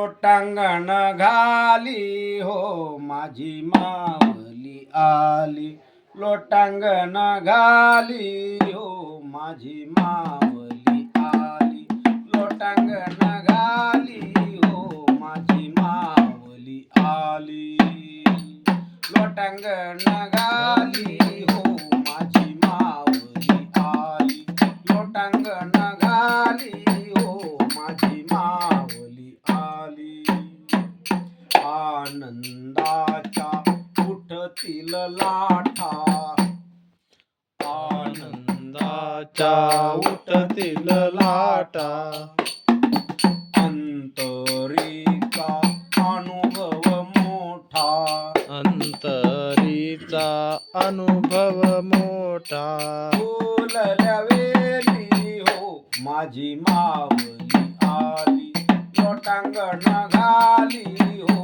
लोटांगण घाली हो माझी मावली आली. लोटांगण घाली हो माझी मावली आली. लोटांगण घाली हो माझी मावली आली. लोटांगण घाली हो आनंदाच्या उठतील लाठा. आनंदाच्या उठतील लाटा अंतरीचा अनुभव मोठा. अंतरीचा अनुभव मोठा. फुलल्या वेली हो माझी मावली आली. लोटांगण घाली हो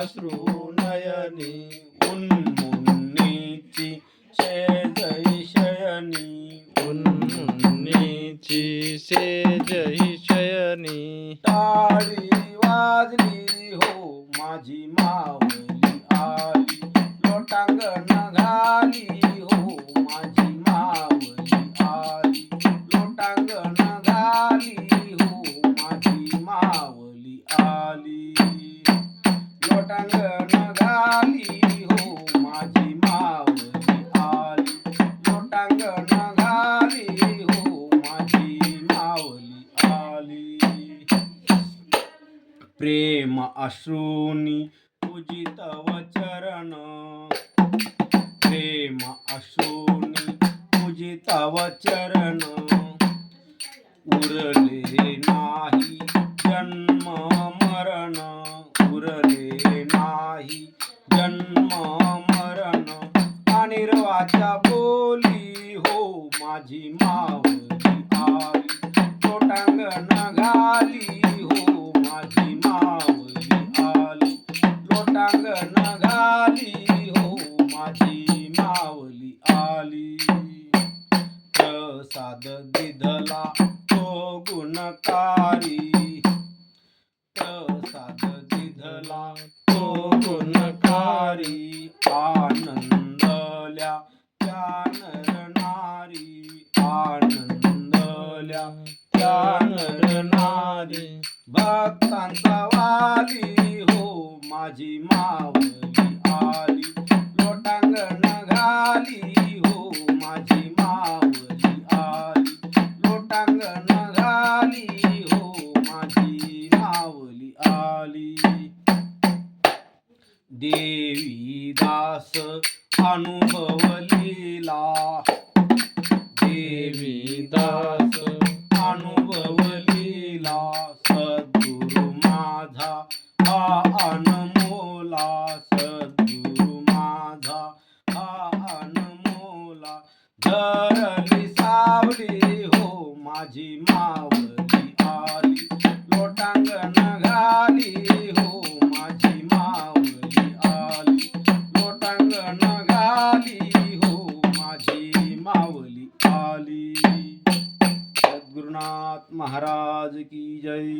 आश्रू नयनी उन्मुन्नीची जय शयनी उन्मुन्नीची ही शयनी टाळी वाजली हो माझी मावली आली। लोटांगण घाली हो माझी मावली आली। लोटांगण घाली प्रेम अश्रूनी पूजितव चरण प्रेम अश्रूनी पूजितव चरण उरले नाही जन्म मरण। उरले नाही जन्म मरण। अनिर्वाच्या बोली हो माझी मावली आली लोटांगण घाली हो माझी मावली आली. लोटांगण घाली हो माझी मावली आली. प्रसाद दिधला तो गुणकारी. प्रसाद दिधला तो गुणकारी. आनंदल्या त्या नर. नारी आनंदल्या त्या नर. भक्तांचा वाली हो माझी मावली आली. लोटांगण घाली हो माझी मावली आली. लोटांगण घाली हो माझी मावली आली. देवी दास अनुभवलीला. देवी दास धरणी सावली हो माझी मावली आली. लोटांगण घाली हो माझी मावली आली. लोटांगण घाली हो माझी मावली आली. सद्गुरुनाथ महाराज की जय.